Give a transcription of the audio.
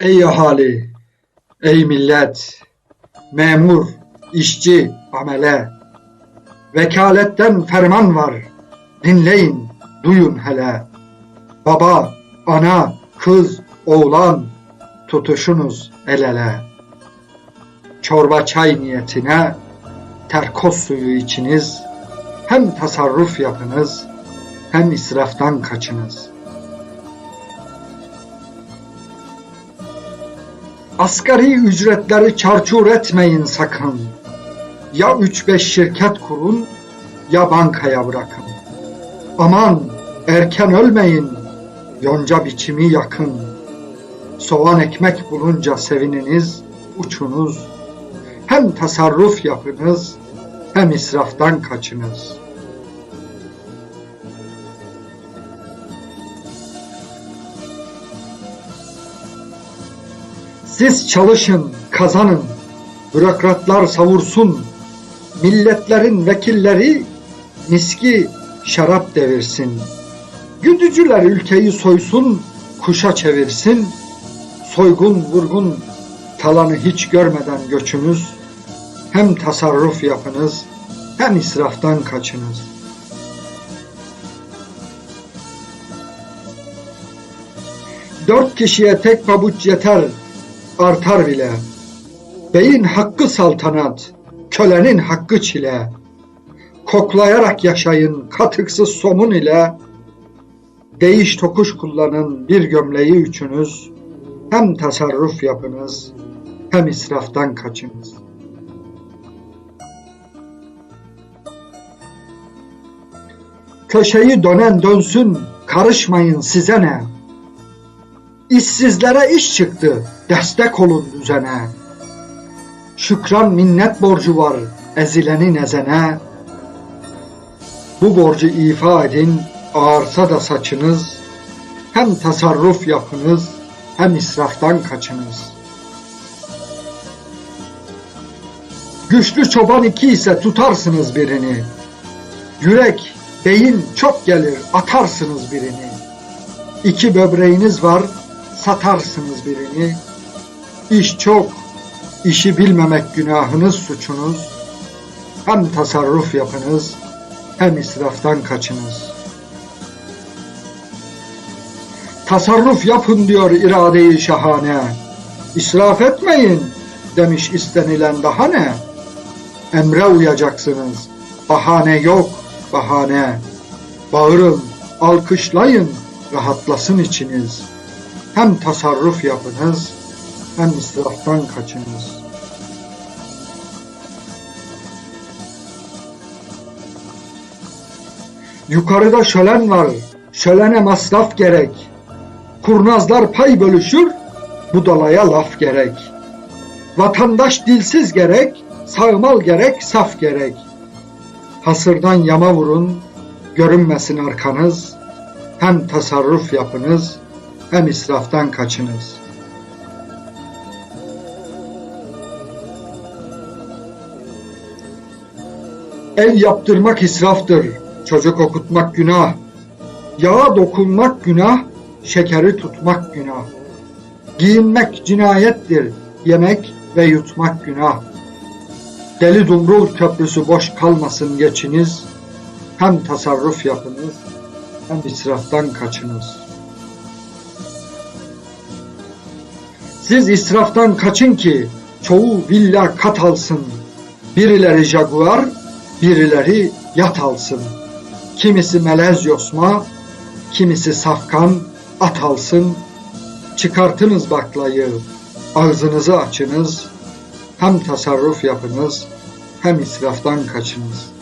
Ey ahali, ey millet, memur, işçi, amele, vekaletten ferman var, dinleyin, duyun hele. Baba, ana, kız, oğlan, tutuşunuz el ele. Çorba çay niyetine terkos suyu içiniz, hem tasarruf yapınız, hem israftan kaçınız.'' Asgari ücretleri çarçur etmeyin sakın. Ya üç beş şirket kurun ya bankaya bırakın. Aman erken ölmeyin, yonca biçimi yakın. Soğan ekmek bulunca sevininiz, uçunuz. Hem tasarruf yapınız, hem israftan kaçınız.'' Siz çalışın, kazanın, bürokratlar savursun, milletlerin vekilleri miski şarap devirsin. Güdücüler ülkeyi soysun, kuşa çevirsin, soygun vurgun talanı hiç görmeden göçünüz, hem tasarruf yapınız, hem israftan kaçınız. Dört kişiye tek pabuç yeter, artar bile. Beyin hakkı saltanat, kölenin hakkı çile. Koklayarak yaşayın katıksız somun ile. Değiş tokuş kullanın bir gömleği üçünüz. Hem tasarruf yapınız, hem israftan kaçınız. Köşeyi dönen dönsün, karışmayın size ne? İşsizlere iş çıktı, destek olun düzene. Şükran minnet borcu var ezilenin ezene. Bu borcu ifa edin, ağarsa da saçınız. Hem tasarruf yapınız, hem israftan kaçınız. Güçlü çoban iki ise tutarsınız birini. Yürek, beyin çok gelir, atarsınız birini. İki böbreğiniz var, satarsınız birini. İş çok, işi bilmemek günahınız suçunuz. Hem tasarruf yapınız, hem israftan kaçınız. Tasarruf yapın diyor iradeyi şahane. İsraf etmeyin demiş istenilen daha ne? Emre uyacaksınız. Bahane yok, bahane. Bağırın, alkışlayın, rahatlasın içiniz. Hem tasarruf yapınız, hem israftan kaçınız. Yukarıda şölen var, şölene masraf gerek. Kurnazlar pay bölüşür, budalaya laf gerek. Vatandaş dilsiz gerek, sağmal gerek, saf gerek. Hasırdan yama vurun, görünmesin arkanız. Hem tasarruf yapınız, hem israftan kaçınız. Ev yaptırmak israftır, çocuk okutmak günah. Yağa dokunmak günah, şekeri tutmak günah. Giyinmek cinayettir, yemek ve yutmak günah. Deli Dumrul Köprüsü boş kalmasın geçiniz. Hem tasarruf yapınız, hem israftan kaçınız. Siz israftan kaçın ki çoğu villa kat alsın. Birileri jaguar, birileri yat alsın. Kimisi melez yosma, kimisi safkan at alsın. Çıkartınız baklayı, ağzınızı açınız. Hem tasarruf yapınız, hem israftan kaçınız.''